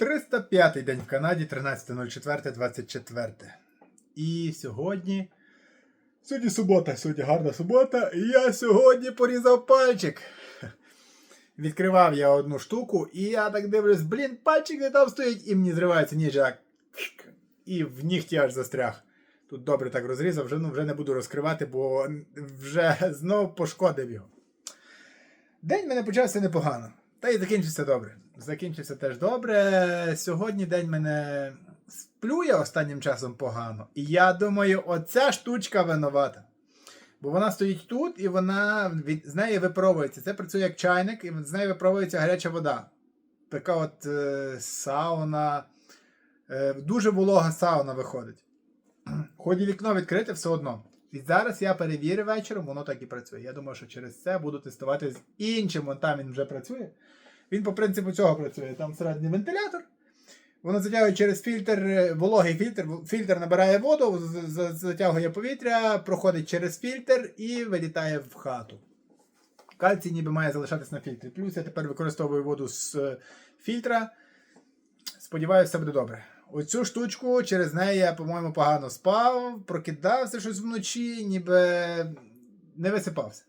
305 день в Канаді, 13.04.24. І сьогодні. Сьогодні субота, сьогодні гарна субота. І я сьогодні порізав пальчик. Відкривав я одну штуку, і я так дивлюсь, блін, пальчик не там стоїть, і мені зривається ніж як. І в нігті аж застряг. Тут добре так розрізав, вже, ну, вже не буду розкривати, бо вже знов пошкодив його. День мене почався непогано. Та й закінчився добре. Закінчився теж добре. Сьогодні день мене сплює останнім часом погано. І я думаю, оця штучка винувата. Бо вона стоїть тут і вона від, з неї випробується. Це працює як чайник, і з неї випробується гаряча вода. Така от е, сауна. Е, дуже волога сауна виходить. Ході вікно відкрите все одно. І зараз я перевірю вечором, воно так і працює. Я думаю, що через це буду тестувати з іншим, вон там він вже працює. Він по принципу цього працює. Там всередині вентилятор. Воно затягує через фільтр, е, вологий фільтр. Фільтр набирає воду, затягує повітря, проходить через фільтр і вилітає в хату. Кальцій ніби має залишатись на фільтрі. Плюс я тепер використовую воду з е, фільтра. Сподіваюся, все буде добре. Оцю штучку через неї я, по-моєму, погано спав, прокидався щось вночі, ніби не висипався.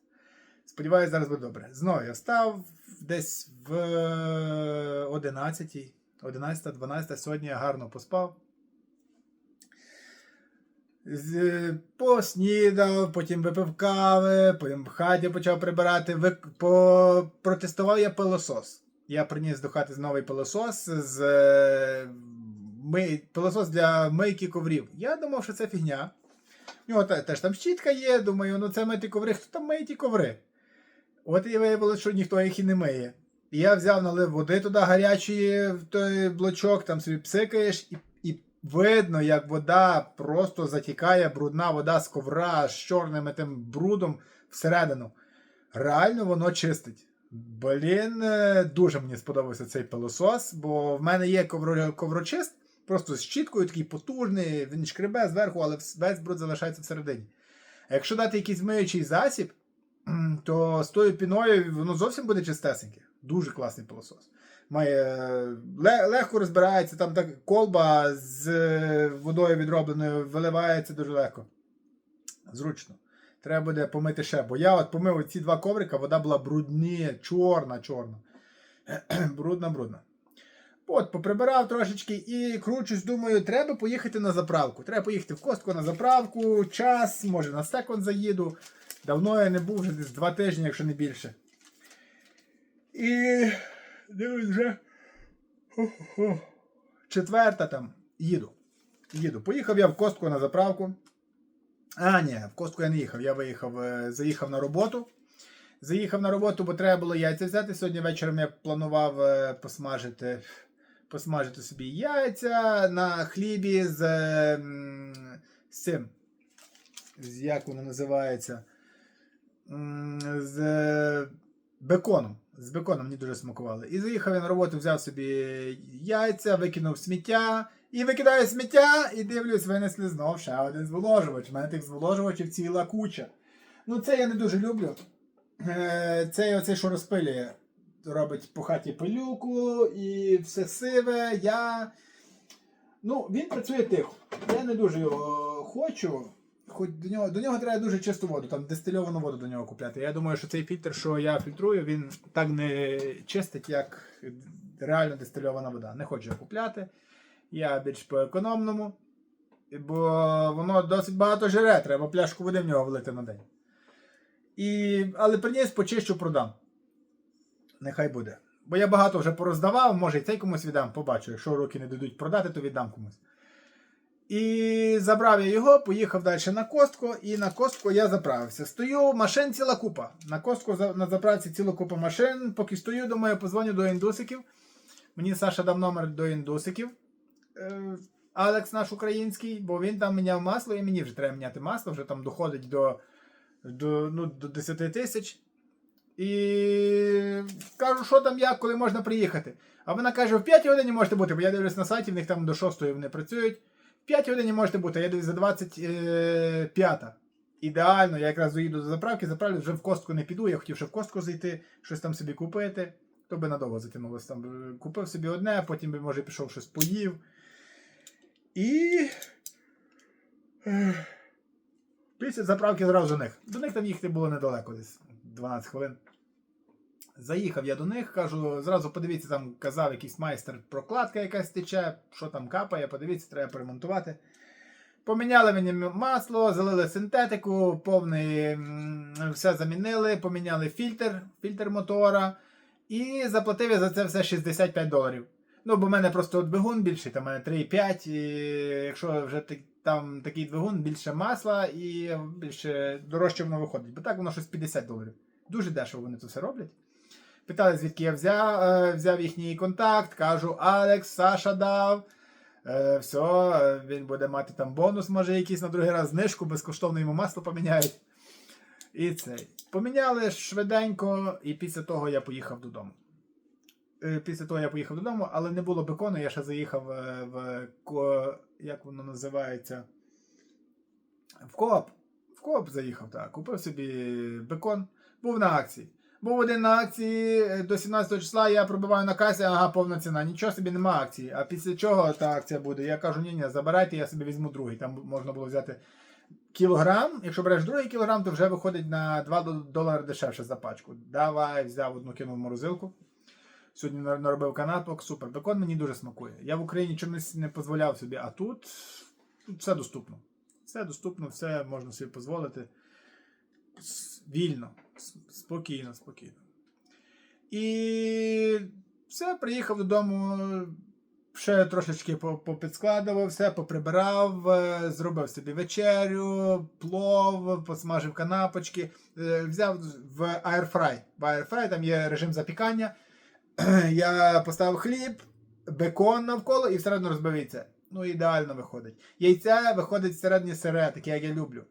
Сподіваюся, зараз буде добре. Знову я встав десь в 11, 11, 12 сьогодні я гарно поспав. Поснідав, потім випив кави, потім в хаті почав прибирати. вик-. Протестував я пилосос. Я приніс до хати новий пилосос з е. Пилосос для мийки коврів. Я думав, що це фігня. У нього теж там щітка є, думаю, ну це мити коври. Хто там миє ті коври? От і виявилося, що ніхто їх і не миє. І я взяв, налив води туди гарячої в той блочок, там собі псикаєш, і, і видно, як вода просто затікає, брудна вода з ковра з чорним тим брудом всередину. Реально воно чистить. Блін, е, дуже мені сподобався цей пилосос, бо в мене є ковро, коврочист, просто з щіткою такий потужний, він шкребе зверху, але весь бруд залишається всередині. А якщо дати якийсь миючий засіб, то з тою піною воно зовсім буде чистесеньке. Дуже класний пилосос. Має е, легко розбирається, там так колба з е, водою відробленою виливається дуже легко. Зручно. Треба буде помити ще. Бо я от помив ці два коврика, вода була брудні, чорна, чорна. брудна, брудна. От, поприбирав трошечки і кручусь, думаю, треба поїхати на заправку. Треба поїхати в Костку на заправку, час, може на секунд заїду. Давно я не був вже десь два тижні, якщо не більше. І дивись вже. Четверта там. Їду. Їду. Поїхав я в Костку на заправку. А, ні, в Костку я не їхав. Я виїхав, е, заїхав на роботу. Заїхав на роботу, бо треба було яйця взяти. Сьогодні вечором я планував е, посмажити, посмажити собі яйця на хлібі з, е, з цим. З як воно називається? З беконом. З беконом мені дуже смакували. І заїхав я на роботу, взяв собі яйця, викинув сміття. І викидаю сміття, і дивлюсь, винесли знов ще один зволожувач. У мене тих зволожувачів ціла куча. Ну, це я не дуже люблю. Е, Цей оцей, що розпилює, робить по хаті пилюку і все сиве. Я. Ну, він працює тихо. Я не дуже його хочу. Хоч до нього, до нього треба дуже чисту воду, там дистильовану воду до нього купляти. Я думаю, що цей фільтр, що я фільтрую, він так не чистить, як реально дистильована вода. Не хочу його купляти. Я більш по економному. Бо воно досить багато жере, треба пляшку води в нього влити на день. І, але приніс, почищу, продам. Нехай буде. Бо я багато вже пороздавав, може і цей комусь віддам, побачу. Якщо руки не дадуть продати, то віддам комусь. І забрав я його, поїхав далі на костку, і на костку я заправився. Стою, машин ціла купа. На костку на заправці ціла купа машин. Поки стою, думаю, позвоню до індусиків. Мені Саша дав номер до індусиків. Е, Алекс наш український, бо він там міняв масло, і мені вже треба міняти масло, вже там доходить до, до, ну, до 10 тисяч. І кажу, що там як, коли можна приїхати. А вона каже, в 5 годині можете бути, бо я дивлюсь на сайті, в них там до 6 вони працюють. В 5 годині можете бути, я дивлюсь за 25. Ідеально, я якраз доїду до заправки, заправлю, вже в костку не піду, я хотів ще в костку зайти, щось там собі купити. то би надовго затягнулося. Там купив собі одне, потім би, може, пішов щось поїв. І. Після заправки зразу до них. До них там їхати було недалеко, десь 12 хвилин. Заїхав я до них, кажу, зразу подивіться, там казав якийсь майстер, прокладка якась тече, що там капає, подивіться, треба поремонтувати. Поміняли мені масло, залили синтетику, повний все замінили, поміняли фільтр, фільтр мотора. І заплатив я за це все 65 доларів. Ну, бо в мене просто двигун більший, там в мене 3,5, і якщо вже там такий двигун, більше масла і більше дорожче воно виходить. Бо так воно щось 50 доларів. Дуже дешево вони це все роблять. Питали, звідки я взяв, е, взяв їхній контакт, кажу, Алекс, Саша дав. Е, все, він буде мати там бонус, може, якийсь на другий раз знижку, безкоштовно йому масло поміняють. І цей. Поміняли швиденько, і після того я поїхав додому. Е, Після того я поїхав додому, але не було бекону, я ще заїхав е, в як воно називається? В Коop. В Коop заїхав, так. Купив собі бекон. Був на акції. Був один на акції е, до 17 числа, я пробиваю на касі, ага, повна ціна. Нічого собі нема акції. А після чого та акція буде? Я кажу, ні, ні, забирайте, я собі візьму другий. Там можна було взяти кілограм. Якщо береш другий кілограм, то вже виходить на 2 долари дешевше за пачку. Давай, взяв одну кинув в морозилку. Сьогодні наробив канапок, супер. Бекон мені дуже смакує. Я в Україні чомусь не дозволяв собі, а тут, тут все доступно. Все доступно, все можна собі дозволити. Вільно, спокійно, спокійно. І все, приїхав додому, ще трошечки по- попідскладував, все, поприбирав, е, зробив собі вечерю, плов, посмажив канапочки, е, взяв в Airfry. В Airfry там є режим запікання. Я поставив хліб, бекон навколо і всередину розбив яйце. Ну, ідеально виходить. Яйце виходить всередині сире, таке, як я люблю.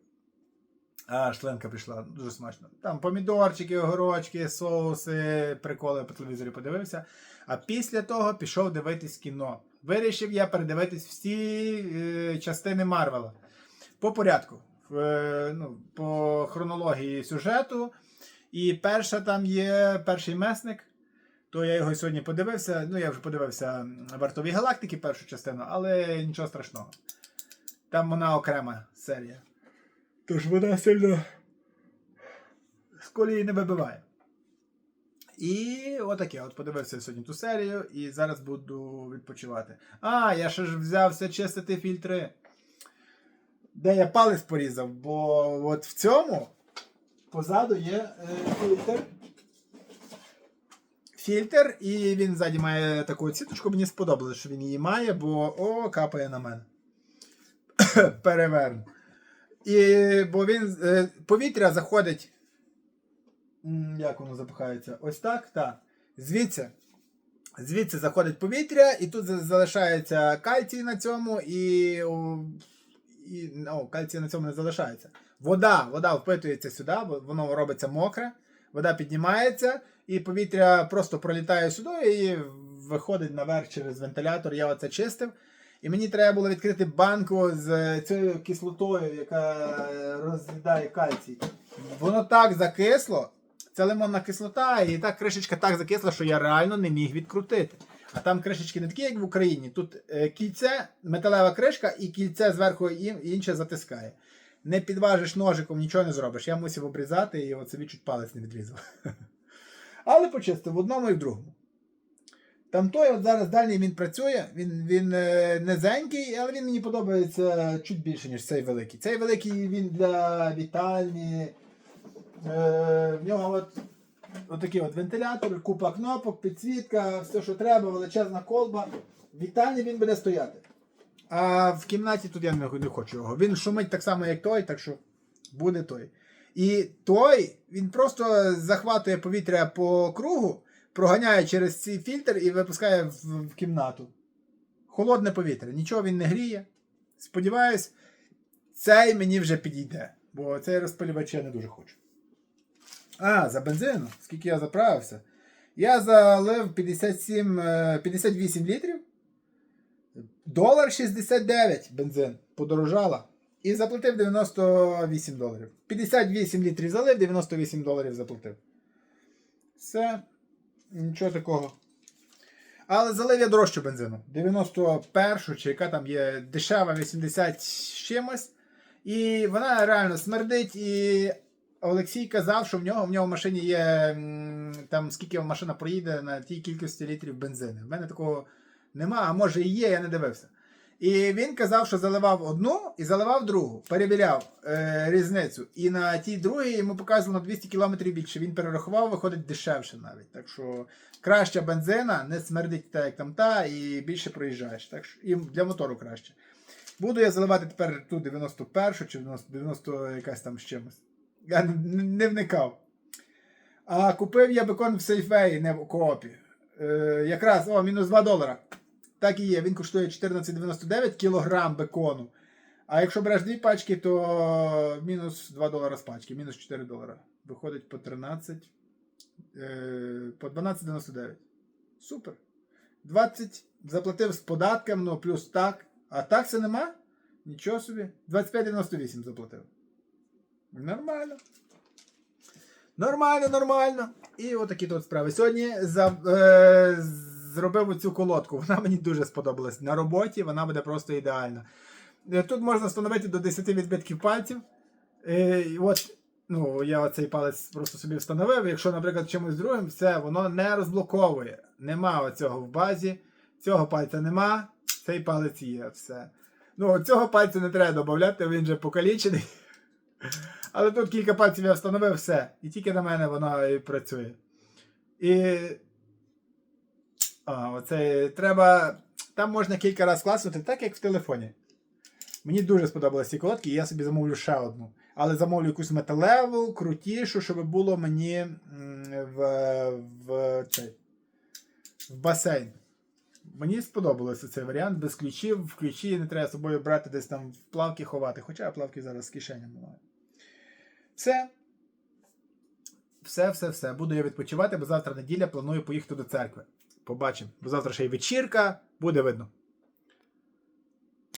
А, шленка прийшла, дуже смачно. Там помідорчики, огорочки, соуси, приколи по телевізорі подивився. А після того пішов дивитись кіно. Вирішив я передивитись всі е, частини Марвела. По порядку. Е, ну, по хронології сюжету. І перша там є перший месник. То я його сьогодні подивився. Ну, я вже подивився Вартові галактики, першу частину, але нічого страшного. Там вона окрема серія. Тож вона сильно з колії не вибиває. І отаке. От подивився сьогодні ту серію, і зараз буду відпочивати. А, я ще ж взявся чистити фільтри. Де я палець порізав, бо от в цьому позаду є е, фільтр. Фільтр, і він ззаді має таку сіточку. Мені сподобалось, що він її має, бо о, капає на мене. Переверну. І, бо він е, повітря заходить. Як воно запихається? Ось так, так. Звідси. Звідси заходить повітря, і тут залишається кальцій на цьому, і, і о, кальцій на цьому не залишається. Вода, вода впитується сюди, воно робиться мокре, вода піднімається, і повітря просто пролітає сюди і виходить наверх через вентилятор. Я оце чистив. І мені треба було відкрити банку з цією кислотою, яка роз'їдає кальцій. Воно так закисло. Це лимонна кислота, і та кришечка так закисла, що я реально не міг відкрутити. А там кришечки не такі, як в Україні. Тут е, кільце, металева кришка, і кільце зверху інше затискає. Не підважиш ножиком, нічого не зробиш. Я мусив обрізати і от собі чуть палець не відрізав. Але почистив в одному і в другому. Там той от зараз дальній він працює, він, він е, низенький, але він мені подобається чуть більше, ніж цей великий. Цей великий він для вітальні. Е, в нього от, от такий от вентилятор, купа кнопок, підсвітка, все, що треба, величезна колба. В вітальні він буде стояти. А в кімнаті тут я не хочу його. Він шумить так само, як той, так що буде той. І той, він просто захватує повітря по кругу, проганяє через цей фільтр і випускає в, в кімнату. Холодне повітря. Нічого він не гріє. Сподіваюсь, цей мені вже підійде, бо цей розпалювач я не дуже хочу. А, за бензину, скільки я заправився. Я залив 57, е, 58 літрів. Долар 69 бензин. Подорожала. І заплатив 98 доларів. 58 літрів залив, 98 доларів заплатив. Все. Нічого такого. Але залив я дорожчу бензину. 91 чи яка там є дешева 80 з чимось. І вона реально смердить. І Олексій казав, що в нього в нього в машині є там скільки машина проїде на тій кількості літрів бензину. В мене такого нема, а може і є, я не дивився. І він казав, що заливав одну і заливав другу. Перевіряв е, різницю. І на тій другій йому показувало на 200 км більше. Він перерахував, виходить дешевше навіть. Так що краща бензина, не смердить так, як там та, і більше проїжджаєш. Так що і для мотору краще. Буду я заливати тепер ту 91 чи 90, 90 якась там з чимось. Я не, не вникав. А купив я бекон в сейфеї, не в коопі. Е, якраз, о, мінус 2 долара. Так і є. Він коштує 14,99 кілограм бекону. А якщо береш дві пачки, то мінус 2 долара з пачки, мінус 4 долара. Виходить по 13. Е, по 12,99. Супер. 20 заплатив з податком, ну плюс так. А такси нема? Нічого собі. 25,98 заплатив. Нормально. Нормально, нормально. І отакі тут справи. Сьогодні за, е, зробив цю колодку. Вона мені дуже сподобалась. На роботі вона буде просто ідеальна. Е, Тут можна встановити до 10 відбитків пальців. Е, і от, ну, я оцей палець просто собі встановив. Якщо, наприклад, чимось другим, все, воно не розблоковує. Нема оцього в базі. Цього пальця нема, цей палець є. Все. Ну, цього пальця не треба додати, він вже покалічений. Але тут кілька пальців я встановив все. І тільки на мене воно і працює. І. А, оце треба. Там можна кілька разів класнути, так як в телефоні. Мені дуже сподобалися ці колодки, і я собі замовлю ще одну. Але замовлю якусь металеву, крутішу, щоб було мені в, в, цей, в басейн. Мені сподобався цей варіант без ключів. В ключі не треба з собою брати десь там в плавки ховати. Хоча я плавки зараз з кишені маю. Все. Все, все, все. Буду я відпочивати, бо завтра неділя планую поїхати до церкви. Побачимо. Бо завтра ще й вечірка, буде видно.